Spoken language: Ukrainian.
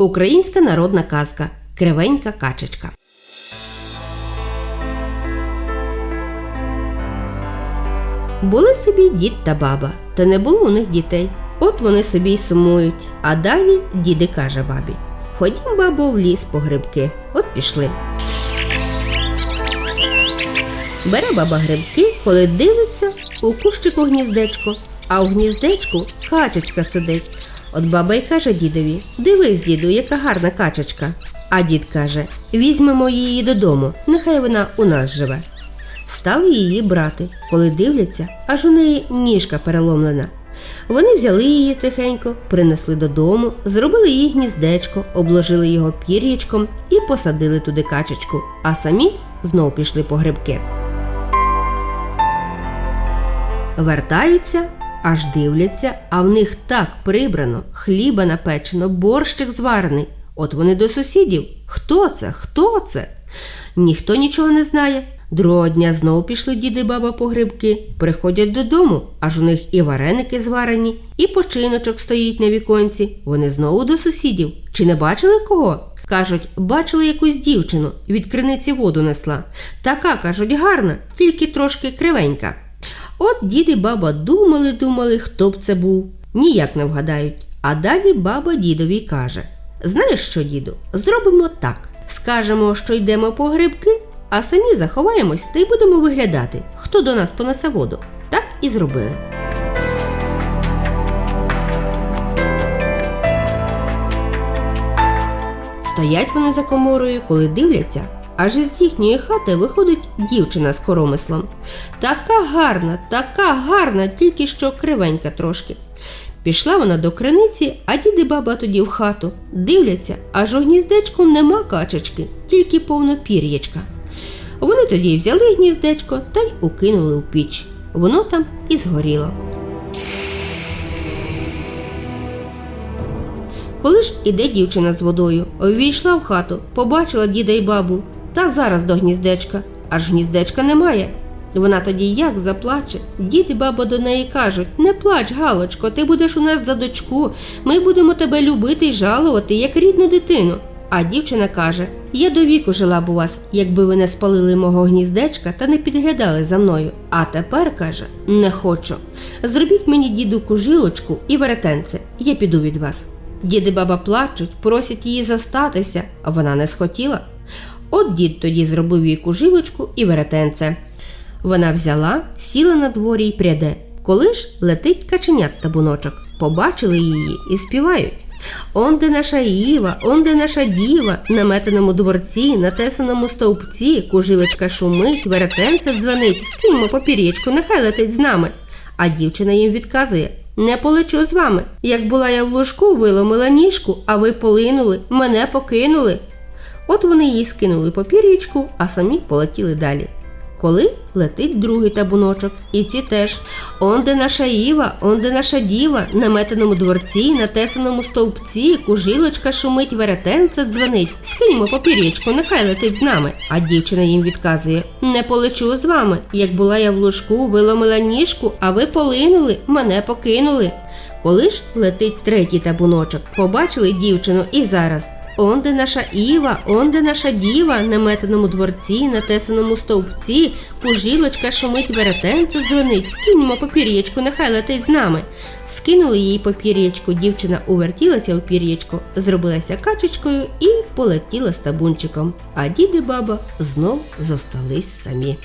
Українська народна казка Кривенька качечка. Були собі дід та баба, та не було у них дітей. От вони собі й сумують. А далі діди каже бабі: Ходім, бабо, в ліс по грибки. От пішли. Бере баба грибки, коли дивиться, у кущику гніздечко, а у гніздечку качечка сидить. От баба й каже дідові: Дивись, діду, яка гарна качечка. А дід каже: Візьмемо її додому, нехай вона у нас живе. Стали її брати, коли дивляться, аж у неї ніжка переломлена. Вони взяли її тихенько, принесли додому, зробили їй гніздечко, обложили його пір'ячком і посадили туди качечку, а самі знов пішли по грибки. Вертаються, аж дивляться, а в них так прибрано, хліба напечено, борщик зварений. От вони до сусідів. Хто це? Хто це? Ніхто нічого не знає. Другого дня знов пішли діди баба по грибки, приходять додому, аж у них і вареники зварені, і починочок стоїть на віконці. Вони знову до сусідів. Чи не бачили кого? Кажуть, бачили якусь дівчину, від криниці воду несла. Така, кажуть, гарна, тільки трошки кривенька. От дід і баба думали, думали, хто б це був. Ніяк не вгадають. А далі баба дідові каже: Знаєш що, діду, зробимо так. Скажемо, що йдемо по грибки, а самі заховаємось та й будемо виглядати, хто до нас понесе воду. Так і зробили. Стоять вони за коморою, коли дивляться, аж із їхньої хати виходить дівчина з коромислом. Така гарна, така гарна, тільки що кривенька трошки. Пішла вона до криниці, а діди баба тоді в хату. Дивляться, аж у гніздечку нема качечки, тільки повно пір'ячка. Вони тоді взяли гніздечко та й укинули у піч. Воно там і згоріло. Коли ж іде дівчина з водою, увійшла в хату, побачила діда й бабу, та зараз до гніздечка, аж гніздечка немає. Вона тоді як заплаче. Дід баба до неї кажуть: Не плач, Галочко, ти будеш у нас за дочку. Ми будемо тебе любити й жалувати, як рідну дитину. А дівчина каже: Я до віку жила б у вас, якби ви не спалили мого гніздечка та не підглядали за мною. А тепер каже: Не хочу. Зробіть мені діду кужилочку і веретенце, я піду від вас. Діди баба плачуть, просять її застатися, а вона не схотіла. От дід тоді зробив їй кужилочку і веретенце. Вона взяла, сіла на дворі й пряде. Коли ж летить каченят табуночок, побачили її і співають. Он де наша Іва, он де наша діва, на метеному дворці, на тесаному стовпці, кужилочка шумить, веретенце дзвонить, скиньмо попір'ячку, нехай летить з нами. А дівчина їм відказує: Не полечу з вами. Як була я в ложку, виломила ніжку, а ви полинули, мене покинули. От вони їй скинули попір'ячку, а самі полетіли далі. Коли летить другий табуночок, і ці теж. Он де наша Іва, он де наша діва, на метеному дворці, на тесаному стовпці, кужилочка шумить, веретенце дзвонить. Скиньмо попір'ячку, нехай летить з нами. А дівчина їм відказує: Не полечу з вами. Як була я в лужку, виломила ніжку, а ви полинули, мене покинули. Коли ж летить третій табуночок, побачили дівчину і зараз. Он де наша Іва, он де наша діва, на метеному дворці, на тесаному стовпці, кужилочка шумить веретенце дзвонить, скиньмо попір'ячку, нехай летить з нами. Скинули їй попір'ячку, дівчина увертілася у пір'ячко, зробилася качечкою і полетіла з табунчиком. А дід і баба знов зостались самі.